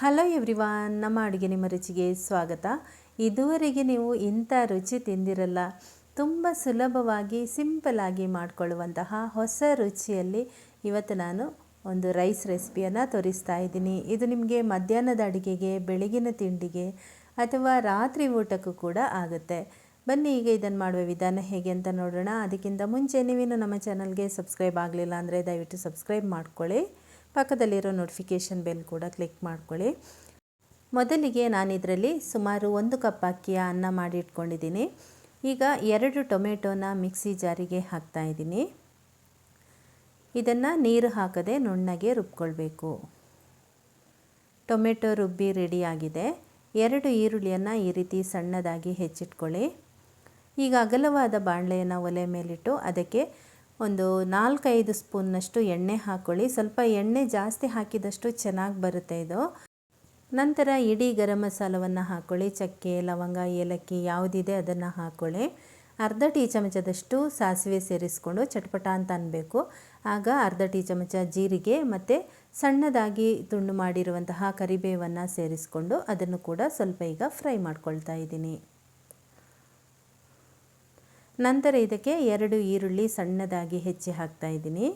Hello everyone, ನಮ್ಮ ಅಡುಗೆ ನಿಮ್ಮ ರುಚಿಗೆ ಸ್ವಾಗತ. ಇದುವರೆಗೆ ನೀವು ಇಂಥ ರುಚಿ ತಿಂದಿರಲ್ಲ, ತುಂಬ ಸುಲಭವಾಗಿ ಸಿಂಪಲಾಗಿ ಮಾಡಿಕೊಳ್ಳುವಂತಹ ಹೊಸ ರುಚಿಯಲ್ಲಿ ಇವತ್ತು ನಾನು ಒಂದು ರೈಸ್ ರೆಸಿಪಿಯನ್ನು ತೋರಿಸ್ತಾ ಇದ್ದೀನಿ. ಇದು ನಿಮಗೆ ಮಧ್ಯಾಹ್ನದ ಅಡುಗೆಗೆ, ಬೆಳಗಿನ ತಿಂಡಿಗೆ ಅಥವಾ ರಾತ್ರಿ ಊಟಕ್ಕೂ ಕೂಡ ಆಗುತ್ತೆ. ಬನ್ನಿ, ಈಗ ಇದನ್ನು ಮಾಡುವ ವಿಧಾನ ಹೇಗೆ ಅಂತ ನೋಡೋಣ. ಅದಕ್ಕಿಂತ ಮುಂಚೆ ನೀವೇನು ನಮ್ಮ ಚಾನಲ್ಗೆ ಸಬ್ಸ್ಕ್ರೈಬ್ ಆಗಲಿಲ್ಲ ಅಂದರೆ ದಯವಿಟ್ಟು ಸಬ್ಸ್ಕ್ರೈಬ್ ಮಾಡ್ಕೊಳ್ಳಿ. ಪಕ್ಕದಲ್ಲಿರೋ ನೋಟಿಫಿಕೇಷನ್ ಬೆಲ್ ಕೂಡ ಕ್ಲಿಕ್ ಮಾಡ್ಕೊಳ್ಳಿ. ಮೊದಲಿಗೆ ನಾನು ಇದರಲ್ಲಿ ಸುಮಾರು ಒಂದು ಕಪ್ ಅಕ್ಕಿಯ ಅನ್ನ ಮಾಡಿ ಇಟ್ಕೊಂಡಿದ್ದೀನಿ. ಈಗ ಎರಡು ಟೊಮೆಟೊನ ಮಿಕ್ಸಿ ಜಾರಿಗೆ ಹಾಕ್ತಾ ಇದ್ದೀನಿ. ಇದನ್ನು ನೀರು ಹಾಕದೆ ನುಣ್ಣಗೆ ರುಬ್ಕೊಳ್ಬೇಕು. ಟೊಮೆಟೊ ರುಬ್ಬಿ ರೆಡಿಯಾಗಿದೆ ಎರಡು ಈರುಳ್ಳಿಯನ್ನು ಈ ರೀತಿ ಸಣ್ಣದಾಗಿ ಹೆಚ್ಚಿಟ್ಕೊಳ್ಳಿ. ಈಗ ಅಗಲವಾದ ಬಾಣಲೆಯನ್ನು ಒಲೆ ಮೇಲಿಟ್ಟು ಅದಕ್ಕೆ ಒಂದು ನಾಲ್ಕೈದು ಸ್ಪೂನ್ನಷ್ಟು ಎಣ್ಣೆ ಹಾಕ್ಕೊಳ್ಳಿ ಸ್ವಲ್ಪ ಎಣ್ಣೆ ಜಾಸ್ತಿ ಹಾಕಿದಷ್ಟು ಚೆನ್ನಾಗಿ ಬರುತ್ತೆ ಇದು. ನಂತರ ಇಡೀ ಗರಂ ಮಸಾಲವನ್ನು ಹಾಕ್ಕೊಳ್ಳಿ ಚಕ್ಕೆ, ಲವಂಗ, ಏಲಕ್ಕಿ ಯಾವುದಿದೆ ಅದನ್ನು ಹಾಕ್ಕೊಳ್ಳಿ ಅರ್ಧ ಟೀ ಚಮಚದಷ್ಟು ಸಾಸಿವೆ ಸೇರಿಸ್ಕೊಂಡು ಚಟ್ಪಟ ಅಂತ ಅನ್ನಬೇಕು ಆಗ ಅರ್ಧ ಟೀ ಚಮಚ ಜೀರಿಗೆ ಮತ್ತು ಸಣ್ಣದಾಗಿ ತುಂಡು ಮಾಡಿರುವಂತಹ ಕರಿಬೇವನ್ನು ಸೇರಿಸ್ಕೊಂಡು ಅದನ್ನು ಕೂಡ ಸ್ವಲ್ಪ ಈಗ ಫ್ರೈ ಮಾಡ್ಕೊಳ್ತಾ ಇದ್ದೀನಿ. ನಂತರ ಇದಕ್ಕೆ ಎರಡು ಈರುಳ್ಳಿ ಸಣ್ಣದಾಗಿ ಹೆಚ್ಚಿ ಹಾಕ್ತಾ ಇದ್ದೀನಿ.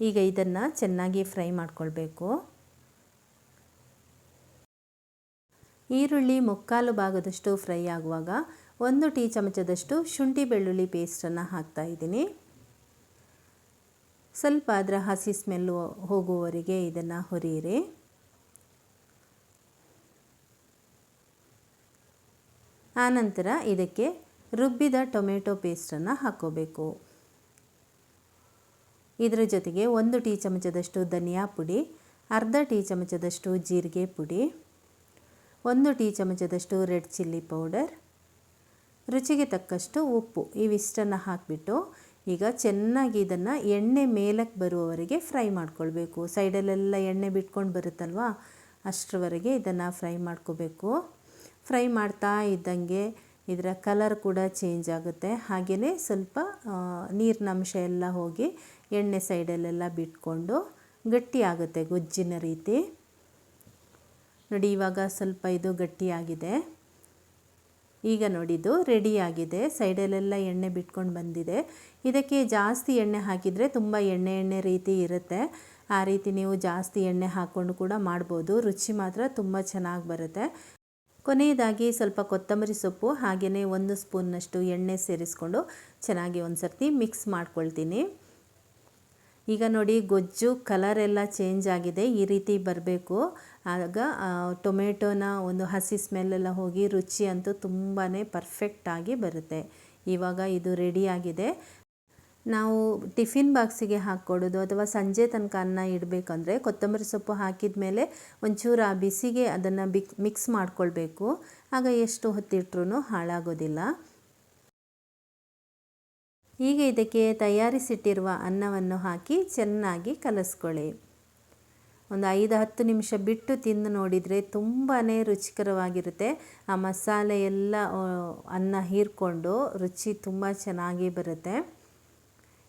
ಈಗ ಇದನ್ನು ಚೆನ್ನಾಗಿ ಫ್ರೈ ಮಾಡಿಕೊಳ್ಬೇಕು. ಈರುಳ್ಳಿ ಮುಕ್ಕಾಲು ಭಾಗದಷ್ಟು ಫ್ರೈ ಆಗುವಾಗ ಒಂದು ಟೀ ಚಮಚದಷ್ಟು ಶುಂಠಿ ಬೆಳ್ಳುಳ್ಳಿ ಪೇಸ್ಟನ್ನು ಹಾಕ್ತಾ ಇದ್ದೀನಿ. ಸ್ವಲ್ಪ ಅದರ ಹಸಿ ಸ್ಮೆಲ್ಲು ಹೋಗುವವರೆಗೆ ಇದನ್ನು ಹುರಿಯಿರಿ. ಆನಂತರ ಇದಕ್ಕೆ ರುಬ್ಬಿದ ಟೊಮೆಟೊ ಪೇಸ್ಟನ್ನು ಹಾಕ್ಕೋಬೇಕು. ಇದರ ಜೊತೆಗೆ ಒಂದು ಟೀ ಚಮಚದಷ್ಟು ಧನಿಯಾ ಪುಡಿ, ಅರ್ಧ ಟೀ ಚಮಚದಷ್ಟು ಜೀರಿಗೆ ಪುಡಿ, ಒಂದು ಟೀ ಚಮಚದಷ್ಟು ರೆಡ್ ಚಿಲ್ಲಿ ಪೌಡರ್, ರುಚಿಗೆ ತಕ್ಕಷ್ಟು ಉಪ್ಪು ಇವಿಷ್ಟನ್ನು ಹಾಕಿಬಿಟ್ಟು ಈಗ ಚೆನ್ನಾಗಿ ಇದನ್ನು ಎಣ್ಣೆ ಮೇಲಕ್ಕೆ ಬರುವವರೆಗೆ ಫ್ರೈ ಮಾಡ್ಕೊಳ್ಬೇಕು. ಸೈಡಲ್ಲೆಲ್ಲ ಎಣ್ಣೆ ಬಿಟ್ಕೊಂಡು ಬರುತ್ತಲ್ವ, ಅಷ್ಟರವರೆಗೆ ಇದನ್ನು ಫ್ರೈ ಮಾಡ್ಕೋಬೇಕು. ಫ್ರೈ ಮಾಡ್ತಾ ಇದ್ದಂಗೆ ಇದರ ಕಲರ್ ಕೂಡ ಚೇಂಜ್ ಆಗುತ್ತೆ. ಹಾಗೆಯೇ ಸ್ವಲ್ಪ ನೀರಿನ ಅಂಶ ಎಲ್ಲ ಹೋಗಿ ಎಣ್ಣೆ ಸೈಡಲ್ಲೆಲ್ಲ ಬಿಟ್ಕೊಂಡು ಗಟ್ಟಿಯಾಗುತ್ತೆ ಗೊಜ್ಜಿನ ರೀತಿ. ನೋಡಿ, ಇವಾಗ ಸ್ವಲ್ಪ ಇದು ಗಟ್ಟಿಯಾಗಿದೆ ಈಗ ನೋಡಿದ್ದು ರೆಡಿಯಾಗಿದೆ ಸೈಡಲ್ಲೆಲ್ಲ ಎಣ್ಣೆ ಬಿಟ್ಕೊಂಡು ಬಂದಿದೆ. ಇದಕ್ಕೆ ಜಾಸ್ತಿ ಎಣ್ಣೆ ಹಾಕಿದರೆ ತುಂಬ ಎಣ್ಣೆ ಎಣ್ಣೆ ರೀತಿ ಇರುತ್ತೆ. ಆ ರೀತಿ ನೀವು ಜಾಸ್ತಿ ಎಣ್ಣೆ ಹಾಕ್ಕೊಂಡು ಕೂಡ ಮಾಡ್ಬೋದು. ರುಚಿ ಮಾತ್ರ ತುಂಬ ಚೆನ್ನಾಗಿ ಬರುತ್ತೆ. ಕೊನೆಯದಾಗಿ ಸ್ವಲ್ಪ ಕೊತ್ತಂಬರಿ ಸೊಪ್ಪು, ಹಾಗೆಯೇ ಒಂದು ಸ್ಪೂನ್ನಷ್ಟು ಎಣ್ಣೆ ಸೇರಿಸ್ಕೊಂಡು ಚೆನ್ನಾಗಿ ಒಂದು ಸರ್ತಿ ಮಿಕ್ಸ್ ಮಾಡ್ಕೊಳ್ತೀನಿ. ಈಗ ನೋಡಿ, ಗೊಜ್ಜು ಕಲರ್ ಎಲ್ಲ ಚೇಂಜ್ ಆಗಿದೆ, ಈ ರೀತಿ ಬರಬೇಕು. ಆಗ ಟೊಮೆಟೊನ ಒಂದು ಹಸಿ ಸ್ಮೆಲ್ಲೆಲ್ಲ ಹೋಗಿ ರುಚಿ ಅಂತೂ ತುಂಬಾ ಪರ್ಫೆಕ್ಟಾಗಿ ಬರುತ್ತೆ. ಇವಾಗ ಇದು ರೆಡಿಯಾಗಿದೆ ನಾವು ಟಿಫಿನ್ ಬಾಕ್ಸಿಗೆ ಹಾಕ್ಕೊಡೋದು ಅಥವಾ ಸಂಜೆ ತನಕ ಅನ್ನ ಇಡಬೇಕಂದ್ರೆ ಕೊತ್ತಂಬರಿ ಸೊಪ್ಪು ಹಾಕಿದ ಮೇಲೆ ಒಂಚೂರು ಆ ಬಿಸಿಗೆ ಅದನ್ನು ಬಿಕ್, ಮಿಕ್ಸ್ ಮಾಡ್ಕೊಳ್ಬೇಕು. ಆಗ ಎಷ್ಟು ಹೊತ್ತಿಟ್ರೂ ಹಾಳಾಗೋದಿಲ್ಲ. ಈಗ ಇದಕ್ಕೆ ತಯಾರಿಸಿಟ್ಟಿರುವ ಅನ್ನವನ್ನು ಹಾಕಿ ಚೆನ್ನಾಗಿ ಕಲಸ್ಕೊಳ್ಳಿ. ಒಂದು ಐದು ಹತ್ತು ನಿಮಿಷ ಬಿಟ್ಟು ತಿಂದು ನೋಡಿದರೆ ತುಂಬಾ ರುಚಿಕರವಾಗಿರುತ್ತೆ. ಆ ಮಸಾಲೆ ಎಲ್ಲ ಅನ್ನ ಹೀರ್ಕೊಂಡು ರುಚಿ ತುಂಬ ಚೆನ್ನಾಗಿ ಬರುತ್ತೆ.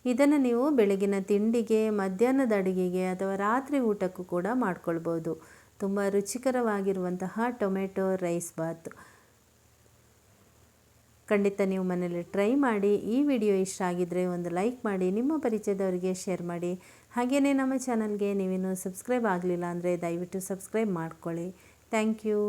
ಇದನ್ನು ನೀವು ಬೆಳಗಿನ ತಿಂಡಿಗೆ, ಮಧ್ಯಾಹ್ನದ ಅಡುಗೆಗೆ ಅಥವಾ ರಾತ್ರಿ ಊಟಕ್ಕೂ ಕೂಡ ಮಾಡ್ಕೊಳ್ಬೋದು. ತುಂಬ ರುಚಿಕರವಾಗಿರುವಂತಹ ಟೊಮೆಟೊ ರೈಸ್ ಬಾತ್. ಖಂಡಿತ ನೀವು ಮನೇಲಿ ಟ್ರೈ ಮಾಡಿ, ಈ ವಿಡಿಯೋ ಇಷ್ಟ ಆಗಿದ್ದರೆ ಒಂದು ಲೈಕ್ ಮಾಡಿ, ನಿಮ್ಮ ಪರಿಚಯದವರಿಗೆ ಶೇರ್ ಮಾಡಿ. ಹಾಗೆಯೇ ನಮ್ಮ ಚಾನಲ್ಗೆ ನೀವಿನ್ನೂ ಸಬ್ಸ್ಕ್ರೈಬ್ ಆಗಲಿಲ್ಲ ಅಂದರೆ ದಯವಿಟ್ಟು ಸಬ್ಸ್ಕ್ರೈಬ್ ಮಾಡ್ಕೊಳ್ಳಿ. Thank you.